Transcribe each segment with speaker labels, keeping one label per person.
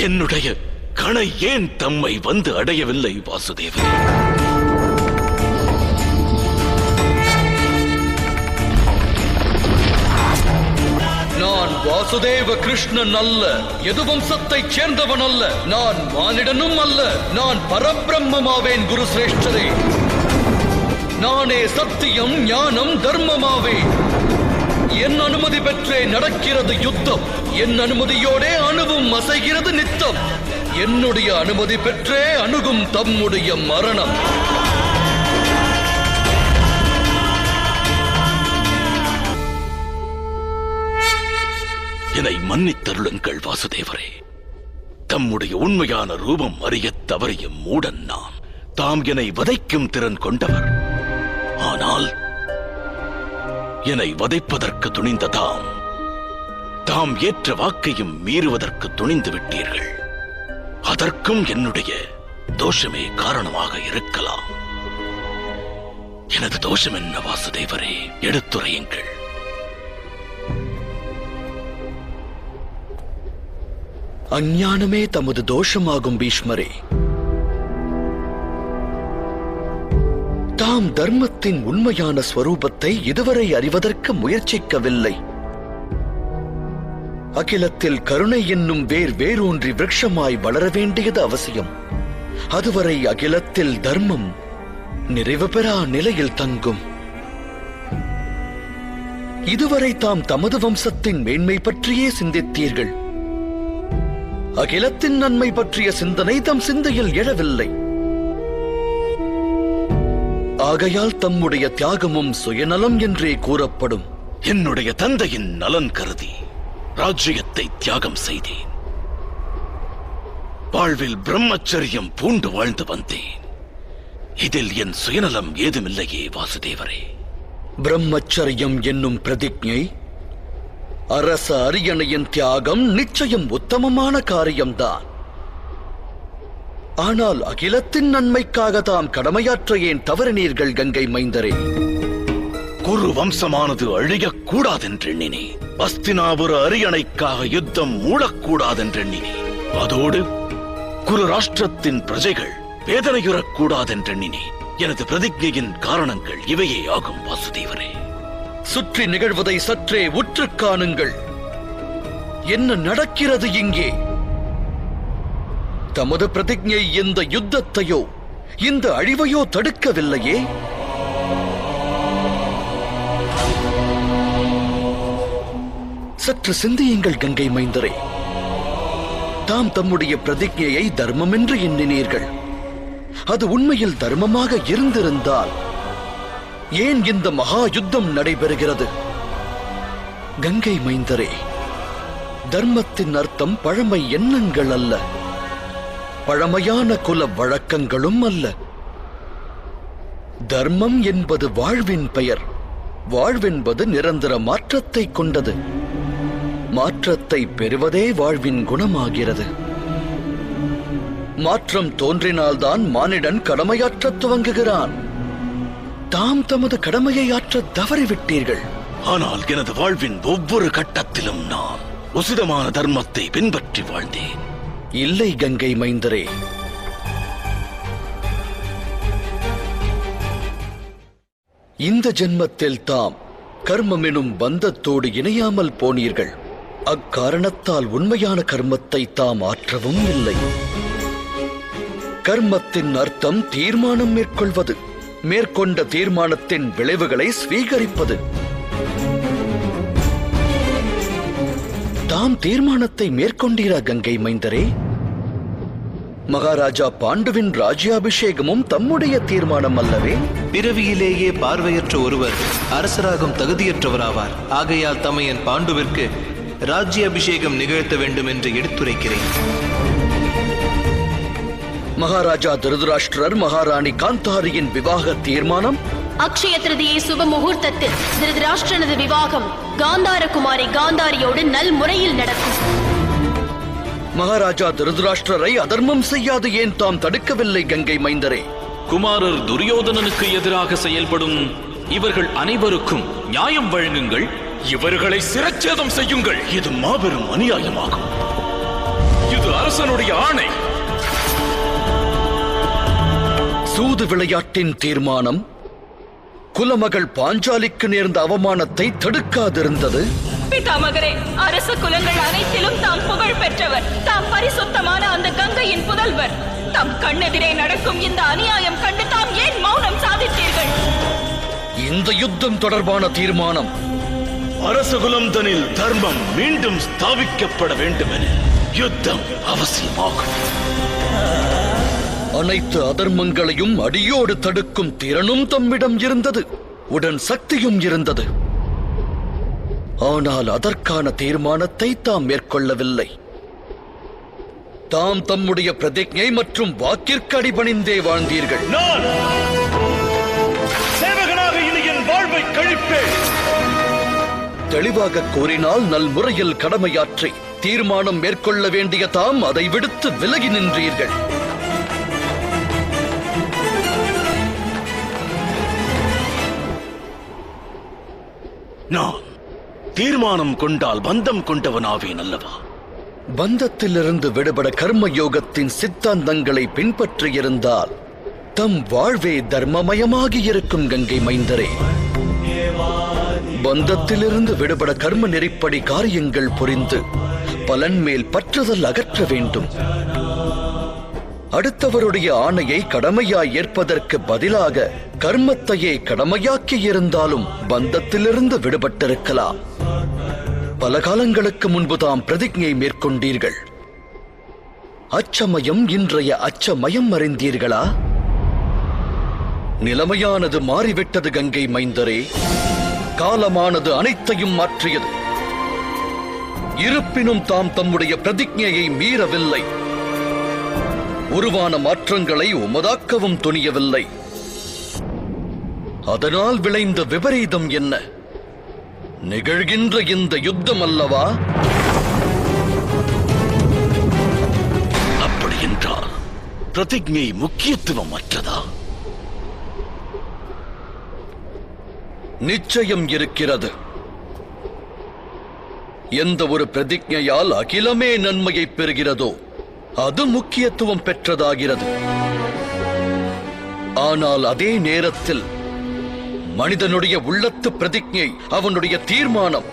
Speaker 1: என்னுடைய கணை ஏன் தம்மை வந்து அடையவில்லை வாசுதேவன்
Speaker 2: நான் வாசுதேவ கிருஷ்ணன் அல்ல எது வம்சத்தைச் சேர்ந்தவன் அல்ல நான் மானிடனும் அல்ல நான் பரபிரம்மமாவேன் குரு சிரேஷ்டரே. நானே சத்தியம் ஞானம் தர்மமாவேன். என் அனுமதி பெற்றே நடக்கிறது யுத்தம். என் அனுமதியோடே அணுவும் அசைகிறது நித்தம். என்னுடைய அனுமதி பெற்றே அணுகும் தம்முடைய மரணம்.
Speaker 1: என்னை மன்னித்தருளுங்கள் வாசுதேவரே. தம்முடைய உண்மையான ரூபம் அறியத் தவறிய மூடன் நான். தாம் என்னை வதைக்கும் திறன் கொண்டவர். ஆனால் என்னை வதைப்பதற்கு துணிந்த தாம் தாம் ஏற்ற வாக்கையும் மீறுவதற்கு துணிந்து விட்டீர்கள். அதற்கும் என்னுடைய தோஷமே காரணமாக இருக்கலாம். எனது தோஷம் என்ன வாசுதேவரே? எடுத்துரையுங்கள்.
Speaker 2: அஞ்ஞானமே தமது தோஷமாகும் பீஷ்மரே. நாம் தர்மத்தின் உண்மையான ஸ்வரூபத்தை இதுவரை அறிவதற்கு முயற்சிக்கவில்லை. அகிலத்தில் கருணை என்னும் வேர் வேரூன்றி விரக்ஷமாய் வளர வேண்டியது அவசியம். அதுவரை அகிலத்தில் தர்மம் நிறைவு பெறா நிலையில் தங்கும். இதுவரை தாம் தமது வம்சத்தின் மேன்மை பற்றியே சிந்தித்தீர்கள். அகிலத்தின் நன்மை பற்றிய சிந்தனை தம் சிந்தையில் எழவில்லை. ஆகையால் தம்முடைய தியாகமும் சுயநலம் என்றே கூறப்படும்.
Speaker 1: என்னுடைய தந்தையின் நலன் கருதி ராஜ்யத்தை தியாகம் செய்தேன். வாழ்வில் பிரம்மச்சரியம் பூண்டு வாழ்ந்து வந்தேன். இதில் என் சுயநலம் ஏதுமில்லையே வாசுதேவரே.
Speaker 2: பிரம்மச்சரியம் என்னும் பிரதிஜை அரச அரியணையின் தியாகம் நிச்சயம் உத்தமமான காரியம்தான். ஆனால் அகிலத்தின் நன்மைக்காக தாம் கடமையாற்ற ஏன் தவறினீர்கள் கங்கை மைந்தரே.
Speaker 1: குரு வம்சமானது அழியக்கூடாதென்றெண்ணினே அஸ்தினாபுர அரியணைக்காக யுத்தம் மூடக்கூடாதென்றெண்ணினே அதோடு குரு ராஷ்டிரத்தின் பிரஜைகள் வேதனையுறக்கூடாதென்றெண்ணினே எனது பிரதிஜையின் காரணங்கள் இவையே ஆகும் வாசுதேவரே.
Speaker 2: சுற்றி நிகழ்வதை சற்றே உற்று காணுங்கள். என்ன நடக்கிறது இங்கே? தமது பிரதிஜை இந்த யுத்தத்தையோ இந்த அழிவையோ தடுக்கவில்லையே? சற்று சிந்தியுங்கள் கங்கை மைந்தரே. தாம் தம்முடைய பிரதிஜையை தர்மம் என்று எண்ணினீர்கள். அது உண்மையில் தர்மமாக இருந்திருந்தால் ஏன் இந்த மகா யுத்தம் நடைபெறுகிறது? கங்கை மைந்தரே தர்மத்தின் அர்த்தம் பழமை எண்ணங்கள் அல்ல. பழமையான குல வழக்கங்களும் அல்ல. தர்மம் என்பது வாழ்வின் பெயர். வாழ்வென்பது நிரந்தர மாற்றத்தை கொண்டது. மாற்றத்தை பெறுவதே வாழ்வின் குணமாகிறது. மாற்றம் தோன்றினால்தான் மானிடன் கடமையாற்றத் துவங்குகிறான். தாம் தமது கடமையை ஆற்ற தவறிவிட்டீர்கள்.
Speaker 1: ஆனால் எனது வாழ்வின் ஒவ்வொரு கட்டத்திலும் நான் உசிதமான தர்மத்தை பின்பற்றி வாழ்ந்தேன்.
Speaker 2: இல்லை கங்கை மைந்தரே. இந்த ஜென்மத்தில் தாம் கர்மம் எனும் பந்தத்தோடு இணையாமல் போனீர்கள். அக்காரணத்தால் உண்மையான கர்மத்தை தாம் ஆற்றவும் இல்லை. கர்மத்தின் அர்த்தம் தீர்மானம் மேற்கொள்வது மேற்கொண்ட தீர்மானத்தின் விளைவுகளை ஸ்வீகரிப்பது. தாம் தீர்மானத்தை மேற்கொண்டீரா கங்கை மைந்தரே? மகாராஜா பாண்டுவின் ராஜ்யாபிஷேகமும் தம்முடைய தீர்மானம் அல்லவே?
Speaker 3: பிறவியிலேயே பார்வையற்ற ஒருவர் அரசராகும் தகுதியற்றவராவார். ஆகையால் தமையன் பாண்டுவிற்கு ராஜ்ய அபிஷேகம் நிகழ்த்த வேண்டும் என்று எடுத்துரைக்கிறேன்.
Speaker 2: மகாராஜா திருதராஷ்டிரர் மகாராணி காந்தாரியின் விவாக தீர்மானம்?
Speaker 4: அக்ஷய திருதியை சுப முகூர்த்தத்தில் திருதராஷ்டிரனது விவாகம் காந்தார குமாரி காந்தாரியோடு நல் முறையில் நடக்கும்.
Speaker 2: மகாராஜா திருதராஷ்டிரரை அதர்மம் செய்யாது ஏன் தாம் தடுக்கவில்லை கங்கை மைந்தரே?
Speaker 5: குமாரர் துரியோதனனுக்கு எதிராக செயல்படும் இவர்கள் அனைவருக்கும் நியாயம் வழங்குங்கள். இவர்களை சிரச்சேதம் செய்யுங்கள்.
Speaker 1: இது மாபெரும் அநியாயமாகும்.
Speaker 5: இது அரசனுடைய ஆணை.
Speaker 2: சூது விளையாட்டின் தீர்மானம் குலமகள் பாஞ்சாலிக்கு நேர்ந்த அவமானத்தை தடுக்காதிருந்தது.
Speaker 6: பிதாமகரே அரச குலங்கள் அனைத்திலும் தாம் புகழ் பெற்றவர். தாம் பரிசுத்தமான அந்த கங்கையின் புதல்வர். தம் கண்ணெதிரே நடக்கும் இந்த அநியாயம் கண்டு தாம் ஏன் மௌனம் சாதித்தீர்கள்?
Speaker 2: இந்த யுத்தம் தொடர்பான தீர்மானம்.
Speaker 1: அரசகுலம் தனில் தர்மம் மீண்டும் ஸ்தாபிக்கப்பட வேண்டும் என யுத்தம் அவசியமாகும்.
Speaker 2: அனைத்து அதர்மங்களையும் அடியோடு தடுக்கும் திறனும் தம்மிடம் இருந்தது. உடன் சக்தியும் இருந்தது. ஆனால் அதற்கான தீர்மானத்தை தாம் மேற்கொள்ளவில்லை. தாம் தம்முடைய பிரதிஜை மற்றும் வாக்கிற்கு அடிபணிந்தே வாழ்ந்தீர்கள்.
Speaker 1: நான் சேவகனாக இனி என் வாழ்வை கழிப்பேன்.
Speaker 2: தெளிவாக கூறினால் நல் முறையில் கடமையாற்றி தீர்மானம் மேற்கொள்ள வேண்டிய தாம் அதை விடுத்து விலகி நின்றீர்கள்.
Speaker 1: நான் தீர்மானம் கொண்டால் பந்தம் கொண்டவனாவேன் அல்லவா?
Speaker 2: பந்தத்திலிருந்து விடுபட கர்ம யோகத்தின் சித்தாந்தங்களை பின்பற்றியிருந்தால் தம் வாழ்வே தர்மமயமாகி இருக்கும் கங்கை மைந்தரே. பந்தத்திலிருந்து விடுபட கர்ம நெறிப்படி காரியங்கள் புரிந்து பலன் மேல் பற்றுதல் அகற்ற வேண்டும். அடுத்தவருடைய ஆணையை கடமையாய் ஏற்பதற்கு பதிலாக கர்மத்தையே கடமையாக்கி இருந்தாலும் பந்தத்திலிருந்து விடுபட்டிருக்கலாம். பல காலங்களுக்கு முன்பு தாம் பிரதிஜை மேற்கொண்டீர்கள். அச்சமயம் இன்றைய அச்சமயம் அறிந்தீர்களா? நிலைமையானது மாறிவிட்டது கங்கை மைந்தரே. காலமானது அனைத்தையும் மாற்றியது. இருப்பினும் தாம் தம்முடைய பிரதிஜையை மீறவில்லை. உருவான மாற்றங்களை உமதாக்கவும் துணியவில்லை. அதனால் விளைந்த விபரீதம் என்ன? நிகழ்கின்ற இந்த யுத்தம் அல்லவா?
Speaker 1: அப்படி என்றால் பிரதிஜை முக்கியத்துவம் அற்றதா
Speaker 2: நிச்சயம் இருக்கிறது. எந்த ஒரு பிரதிஜையால் அகிலமே நன்மையை பெறுகிறதோ அது முக்கியத்துவம் பெற்றதாகிறது. ஆனால் அதே நேரத்தில் மனிதனுடைய உள்ளத்து பிரதிஜை அவனுடைய தீர்மானம்.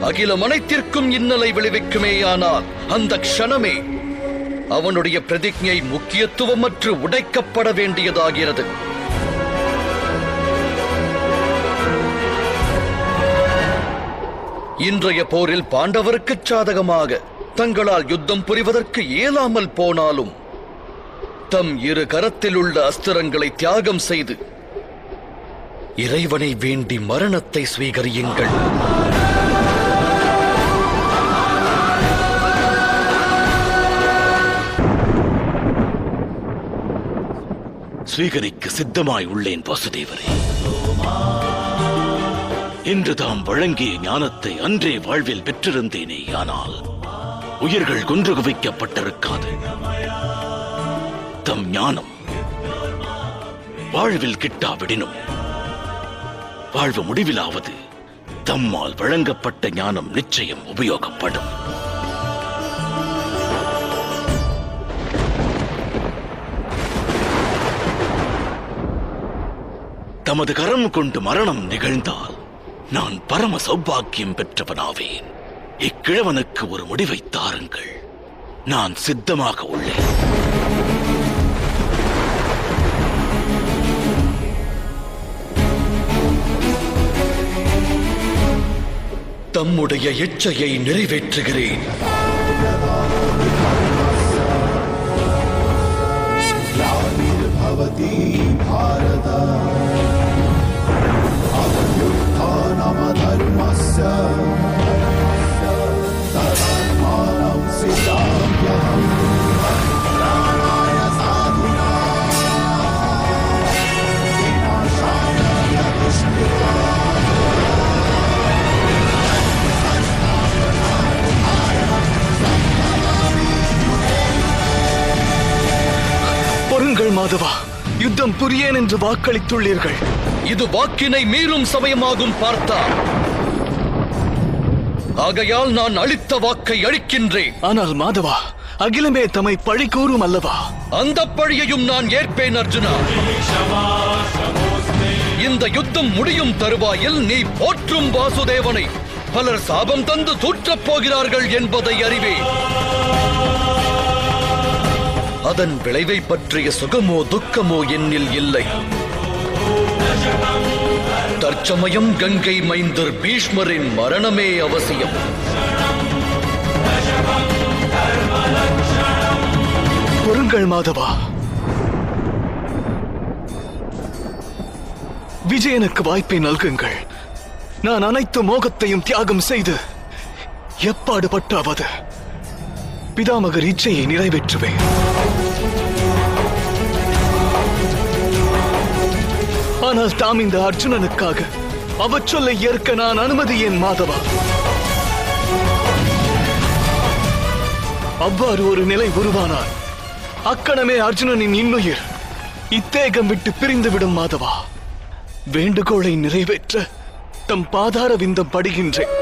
Speaker 2: அகிலம் அனைத்திற்கும் இன்னலை விளைவிக்குமேயானால் அந்த க்ஷணமே அவனுடைய பிரதிஜை முக்கியத்துவமற்று உடைக்கப்பட வேண்டியதாகிறது. இன்றைய போரில் பாண்டவருக்கு சாதகமாக தங்களால் யுத்தம் புரிவதற்கு இயலாமல் போனாலும் தம் இரு கரத்தில் உள்ள அஸ்திரங்களை தியாகம் செய்து இறைவனை வேண்டி மரணத்தை ஸ்வீகரியுங்கள்.
Speaker 1: ஸ்வீகரிக்க சித்தமாய் உள்ளேன் வாசுதேவரே. இன்று தாம் வழங்கிய ஞானத்தை அன்றே வாழ்வில் பெற்றிருந்தேனே ஆனால் உயிர்கள் கொன்று குவிக்கப்பட்டிருக்காது. தம் ஞானம் வாழ்வில் கிட்டாவிடினும் வாழ்வு முடிவிலாவது தம்மால் வழங்கப்பட்ட ஞானம் நிச்சயம் உபயோகப்படும். தமது கரம் கொண்டு மரணம் நிகழ்ந்தால் நான் பரம சௌபாக்கியம் பெற்றவனாவேன். இக்கிழவனுக்கு ஒரு முடிவை தாருங்கள். நான் சித்தமாக உள்ளேன்.
Speaker 2: தம்முடைய இச்சையை நிறைவேற்றுகிறேன்.
Speaker 7: மாதவா யுத்தம் புரியேன் என்று வாக்களித்துள்ளீர்கள்.
Speaker 2: இது வாக்கினை மீறும் சமயமாகும் பார்த்தா. ஆகையால் நான் அளித்த வாக்கை அளிக்கின்றேன்
Speaker 7: ஆனால் மாதவா அகிலமே தம்மை பழி கூறும் அல்லவா?
Speaker 2: அந்த பழியையும் நான் ஏற்பேன் அர்ஜுனா. இந்த யுத்தம் முடியும் தருவாயில் நீ போற்றும் வாசுதேவனை. பலர் சாபம் தந்து தூற்றப் போகிறார்கள் என்பதை அறிவேன். அதன் விளைவை பற்றிய சுகமோ துக்கமோ என்னில் இல்லை. தற்சமயம் கங்கை மைந்தர் பீஷ்மரின் மரணமே அவசியம்.
Speaker 7: பொருங்கள் மாதவா. விஜயனுக்கு வாய்ப்பை நல்குங்கள். நான் அனைத்து மோகத்தையும் தியாகம் செய்து எப்பாடுபட்டாவது பிதாமகர் இச்சையை நிறைவேற்றுவேன். ஆனால் தாம் இந்த அர்ஜுனனுக்காக அவச்சொல்லை ஏற்க நான் அனுமதியேன் மாதவா. அவ்வாறு ஒரு நிலை உருவானால் அக்கணமே அர்ஜுனனின் இன்னுயிர். இத்தேகம் விட்டு பிரிந்துவிடும் மாதவா. வேண்டுகோளை நிறைவேற்ற தம் பாதார விந்தம் படுகின்றேன்.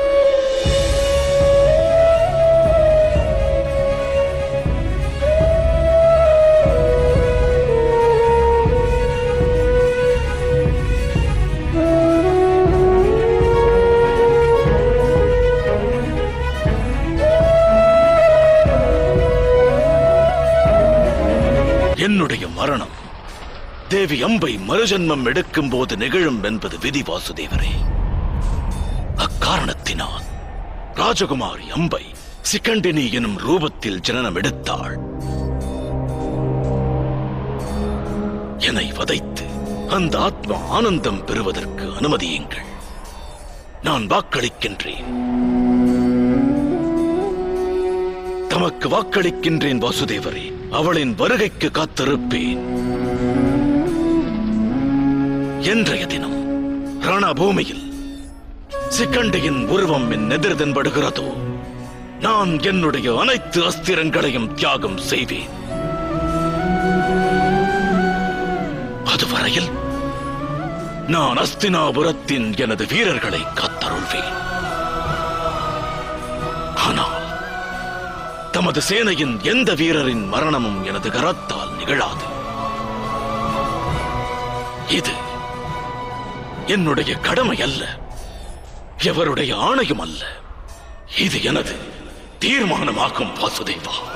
Speaker 1: தேவி அம்பை மறுஜன்மம் எடுக்கும் போது நிகழும் என்பது விதி வாசுதேவரே. அக்காரணத்தினால் ராஜகுமாரி அம்பை சிக்கண்டினி எனும் ரூபத்தில் ஜனனம் எடுத்தாள். என்னை வதைத்து அந்த ஆத்மா ஆனந்தம் பெறுவதற்கு அனுமதியுங்கள். நான் வாக்களிக்கின்றேன். தமக்கு வாக்களிக்கின்றேன் வாசுதேவரே. அவளின் வருகைக்கு காத்திருப்பேன். என்றைய தினம் ரணபூமியில் சிக்கண்டியின் உருவம் என் எதிர் தென்படுகிறதோ நான் என்னுடைய அனைத்து அஸ்திரங்களையும் தியாகம் செய்வேன் அதுவரையில் நான் அஸ்தினாபுரத்தின் எனது வீரர்களை காத்தருள்வேன். ஆனால் தமது சேனையின் எந்த வீரரின் மரணமும் எனது கரத்தால் நிகழாது. இது என்னுடைய கடமை அல்ல. எவருடைய ஆணையும் அல்ல. இது எனது தீர்மானமாகும் வாசுதேவா.